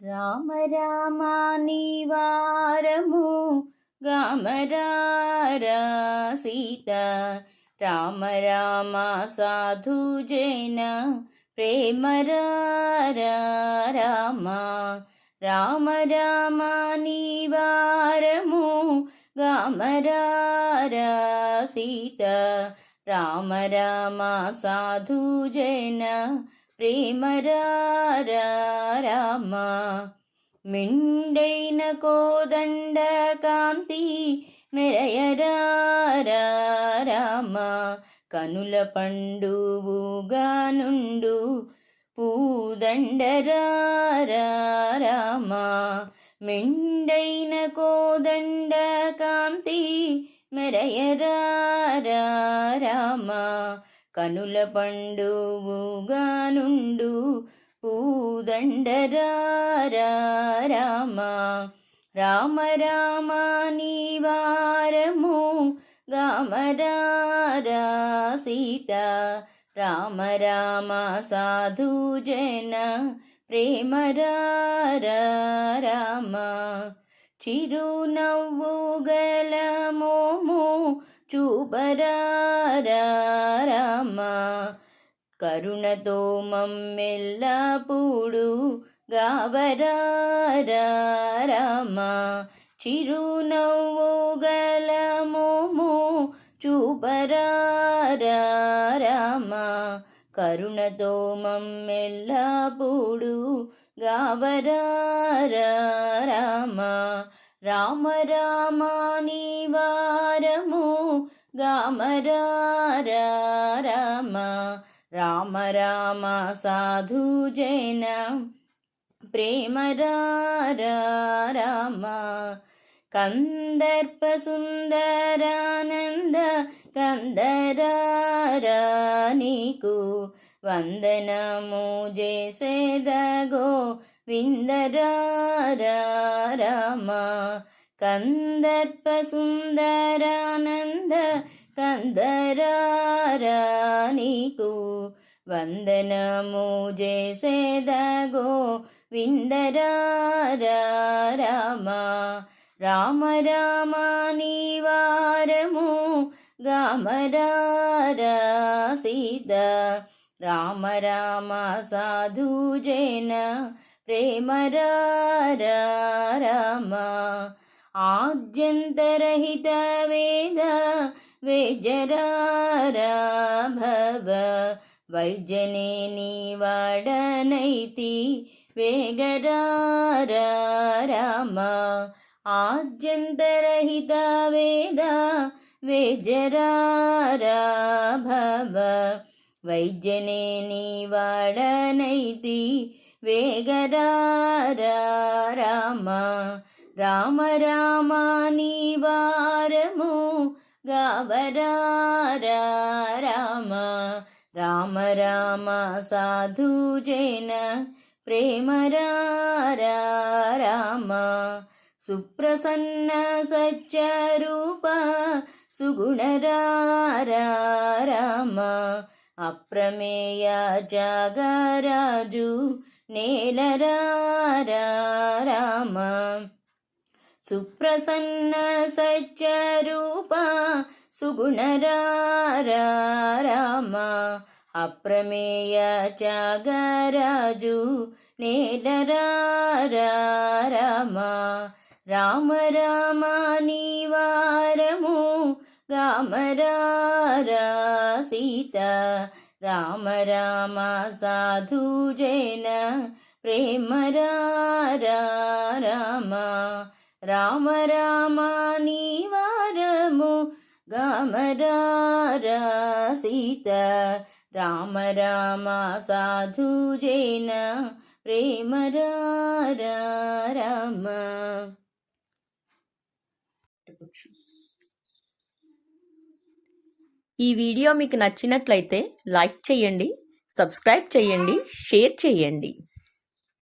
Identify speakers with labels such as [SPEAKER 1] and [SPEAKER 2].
[SPEAKER 1] రామ రామ నివారము గమరారా సీత రామ రామ సాధు జైన ప్రేమ రామ రామ రామ నివారము గమరారా సీత రామ రామ సాధు జైన ప్రేమ రామ. మిండైన కోదండ కాంతి మెరయరా రామ. కనుల పండువుగా నుండు పూదండరా రామ. మెండైన కోదండ కాంతి మెరయరా రామ. కనుల పండువుగానుండు పూదండరారామా రామ. రామ రామ నివారము గమరారా సీత. రామ రామ సాధు జన ప్రేమ రామ. చిరునవ్వు గల మోము చూపరారా కరుణతో మమ్మెల్లప్పుడు గావరా రామ చిరునవ్వు గల మోము చూపరా కరుణతో మమ్మెల్లప్పుడు గావరా రామ రామాని వారము నివారము రామ రామ సాధు జైన ప్రేమ రామ కందర్ప సుందరానంద కందరా నీకు వందనము చేసేదగో విందరా కందర్ప సుందరానంద కందరా నీకు वन्दनमुजे सेद गोविन्दरारम राम रामानिवारमो गामरारसीद। राम राम साधुजेन प्रेमरारम आर्यन्तरहितवेद वेजरार भव ఆద్యంతరహిత వేద వేజరా వైద్యనే నీవాడనైతి వేగరా రామ ఆద్యంతరహిత వేద వేజరారాభవ. భవ వైద్యనే నీవాడనైతి వేగరా రామ రామ రామ నివారము గవరా రామ రామ రామ సాధు జైన ప్రేమ రామ. సుప్రసన్న సత్యరూప సుగుణరా రామ. అప్రమేయ జాగరాజు నేలరా రామ. సుప్రసన్న సత్యరూప సుగుణరారామ అప్రమేయ త్యాగరాజు నేలరా రామ రామ రామ నివారము గామరా సీత. రామ రామ సాధు జైన ప్రేమ రామ రామ రామ నివారము గమరా సీత రామ రామ సాధు జైన ప్రేమ రామ
[SPEAKER 2] ఈ వీడియో మీకు నచ్చినట్లయితే లైక్ చేయండి సబ్స్క్రైబ్ చేయండి షేర్ చేయండి.